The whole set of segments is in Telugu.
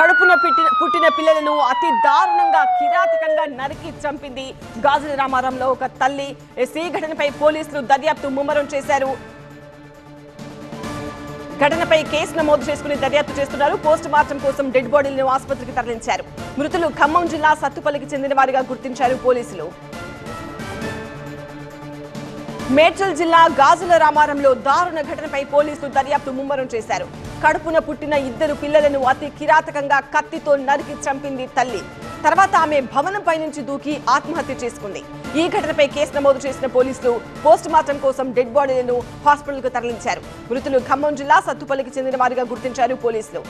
కడుపున పుట్టిన పుట్టిన పిల్లలను అతి దారుణంగా కిరాతకంగా నరికి చంపింది గాజుల రామారంలో ఒక తల్లి. ఈ ఘటనపై పోలీసులు దర్యాప్తు ముమ్మరం చేశారు. ఘటనపై కేసు నమోదు చేసుకుని దర్యాప్తు చేస్తున్నారు. పోస్ట్ మార్టం కోసం డెడ్ బాడీలను ఆసుపత్రికి తరలించారు. మృతులు ఖమ్మం జిల్లా సత్తుపల్లికి చెందిన వారిగా గుర్తించారు పోలీసులు. మేడ్చల్ జిల్లా గాజుల రామారంలో దారుణ ఘటనపై పోలీసులు దర్యాప్తు ముమ్మరం చేశారు. కడుపున పుట్టిన ఇద్దరు పిల్లలను అతి కిరాతకంగా కత్తితో నరికి చంపింది తల్లి. తర్వాత ఆమె భవనంపై నుంచి దూకి ఆత్మహత్య చేసుకుంది. ఈ ఘటనపై కేసు నమోదు చేసిన పోలీసులు పోస్ట్ మార్టం కోసం డెడ్ బాడీలను హాస్పిటల్కు తరలించారు. మృతులు ఖమ్మం జిల్లా సత్తుపల్లికి చెందిన వారిగా గుర్తించారు పోలీసులు.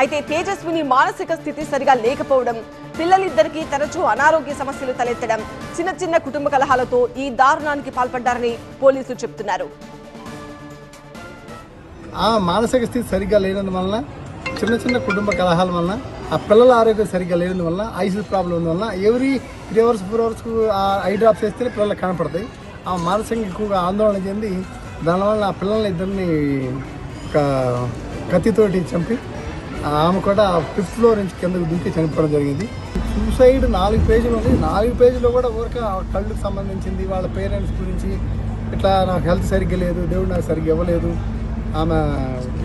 అయితే తేజస్విని మానసిక స్థితి సరిగా లేకపోవడం పిల్లలిద్దరికీ తరచూ అనారోగ్య సమస్యలు తలెత్తడం చిన్న చిన్న కుటుంబ కలహాలతో ఈ దారుణానికి పాల్పడ్డారని పోలీసులు చెబుతున్నారు ఆ మానసిక స్థితి సరిగ్గా లేనందువలన చిన్న చిన్న కుటుంబ కలహాల వలన ఆ పిల్లల ఆరోగ్యం సరిగ్గా లేనందువలన ఐసిల్ ప్రాబ్లం ఉన్నవలన ఎవరీ త్రీ అవర్స్ ఫోర్ అవర్స్కు ఆ ఐ డ్రాప్స్ వేస్తే పిల్లలకు కనపడతాయి. ఆ మానసికంగా ఎక్కువగా ఆందోళన చెంది దానివల్ల ఆ పిల్లల్ని ఇద్దరిని ఒక కత్తితోటి చంపి ఆమె కూడా ఫిఫ్త్ ఫ్లోర్ నుంచి కిందకు దుంకి చనిపోవడం జరిగింది. సూసైడ్ నాలుగు పేజీలు ఉంది నాలుగు పేజీలో కూడా ఊరికే ఆ కళ్ళకు సంబంధించింది. వాళ్ళ పేరెంట్స్ గురించి ఇట్లా నాకు హెల్త్ సరిగ్గా లేదు దేవుడు నాకు సరిగ్గా ఇవ్వలేదు. ఆమె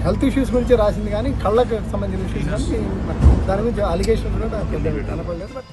హెల్త్ ఇష్యూస్ గురించి రాసింది కానీ కళ్ళకు సంబంధించిన ఇష్యూస్ కానీ దాని గురించి అలిగేషన్స్ కూడా కనపడలేదు. బట్